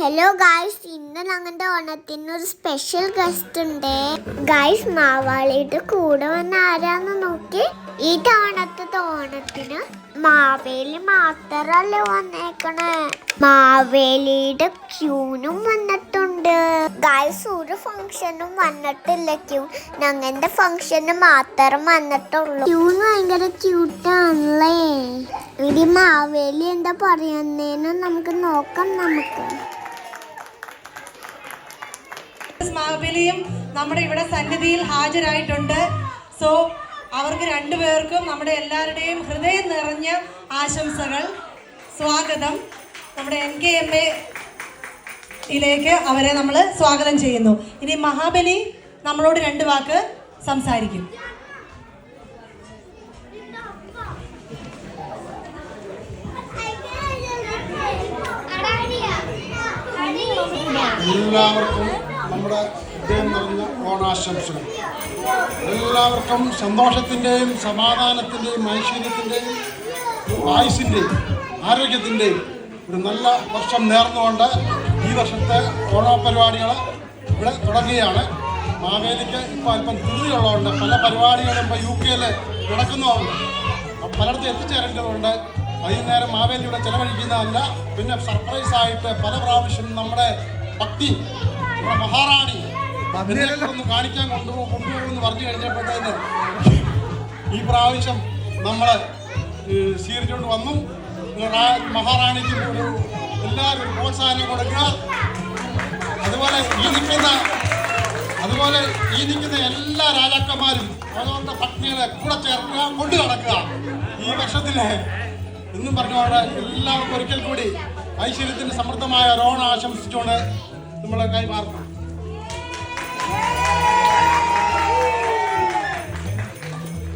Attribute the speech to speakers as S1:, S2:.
S1: Hello guys ഇന്ന് ഞങ്ങളുടെ ഓണത്തിന് ഒരു സ്പെഷ്യൽ ഗസ്റ്റ് ഉണ്ട്. ഗായ്സ് മാവാളിയുടെ കൂടെ വന്ന ആരാന്ന് നോക്കി. ഈ തവണത്തെ ഓണത്തിന് മാവേലി മാത്രല്ല വന്നേക്കണേ? മാവേലിയുടെ ക്യൂനും വന്നിട്ടുണ്ട്. ഗായ്സ് ഒരു ഫംഗ്ഷനും വന്നിട്ടില്ല ക്യൂ ഞങ്ങളുടെ ഫംഗ്ഷന് മാത്രം വന്നിട്ടുള്ളൂ. ക്യൂന് ഭയങ്കര ക്യൂട്ടാണല്ലേ ഇടി മാവേലി എന്താ പറയുന്നേന്ന് നമുക്ക് നോക്കാം നമുക്ക്.
S2: മാവേലിയും നമ്മുടെ ഇവിടെ സന്നിധിയിൽ ഹാജരായിട്ടുണ്ട്. സോ അവർക്ക് രണ്ടുപേർക്കും നമ്മുടെ എല്ലാവരുടെയും ഹൃദയം നിറഞ്ഞ ആശംസകൾ. സ്വാഗതം. നമ്മുടെ എൻ കെ എം എയിലേക്ക് അവരെ നമ്മൾ സ്വാഗതം ചെയ്യുന്നു. ഇനി മഹാബലി നമ്മളോട് രണ്ട് വാക്ക് സംസാരിക്കും.
S3: എല്ലാവർക്കും നമ്മുടെ ഹൃദയം നിറഞ്ഞ ഓണാശംസകൾ. എല്ലാവർക്കും സന്തോഷത്തിന്റെയും സമാധാനത്തിന്റെയും ഐശ്വര്യത്തിന്റെയും ആയുസിന്റെയും ആരോഗ്യത്തിന്റെയും ഒരു നല്ല വർഷം നേർന്നുകൊണ്ട് ഈ വർഷത്തെ ഓണപരിപാടികൾ ഇവിടെ തുടങ്ങുകയാണ്. മാവേലിക്ക് ഇപ്പോൾ അല്പം ധൃതിയുള്ളതുകൊണ്ട് പല പരിപാടികളും ഇപ്പോൾ യു കെയിൽ നടക്കുന്നതുകൊണ്ട് പലയിടത്തും എത്തിച്ചേരേണ്ടതുകൊണ്ട് വൈകുന്നേരം മാവേലിയുടെ ചെലവഴിക്കുന്നതല്ല പിന്നെ സർപ്രൈസായിട്ട് പല പ്രാവശ്യം നമ്മുടെ ഭക്തി മഹാറാണി. ഒന്ന് കാണിക്കാൻ കൊണ്ടുപോ കൊണ്ടുപോകുമെന്ന് പറഞ്ഞു കഴിഞ്ഞപ്പോഴത്തേന് ഈ പ്രാവശ്യം നമ്മൾ സ്വീകരിച്ചുകൊണ്ട് വന്നു. മഹാറാണിക്ക് ഒരു എല്ലാവരും പ്രോത്സാഹനം കൊടുക്കുക. അതുപോലെ ഈ നിൽക്കുന്ന അതുപോലെ ഈ നിൽക്കുന്ന എല്ലാ രാജാക്കന്മാരും അതുകൊണ്ട് പത്നികളെ കൂടെ ചേർക്കുക കൊണ്ടു നടക്കുക. ഈ വർഷത്തിലെ എന്നും പറഞ്ഞുകൊണ്ട് എല്ലാവർക്കും ഒരിക്കൽ കൂടി ഐശ്വര്യത്തിന് സമൃദ്ധമായ റോണ ആശംസിച്ചുകൊണ്ട് നമ്മളെ കൈമാറുന്നു.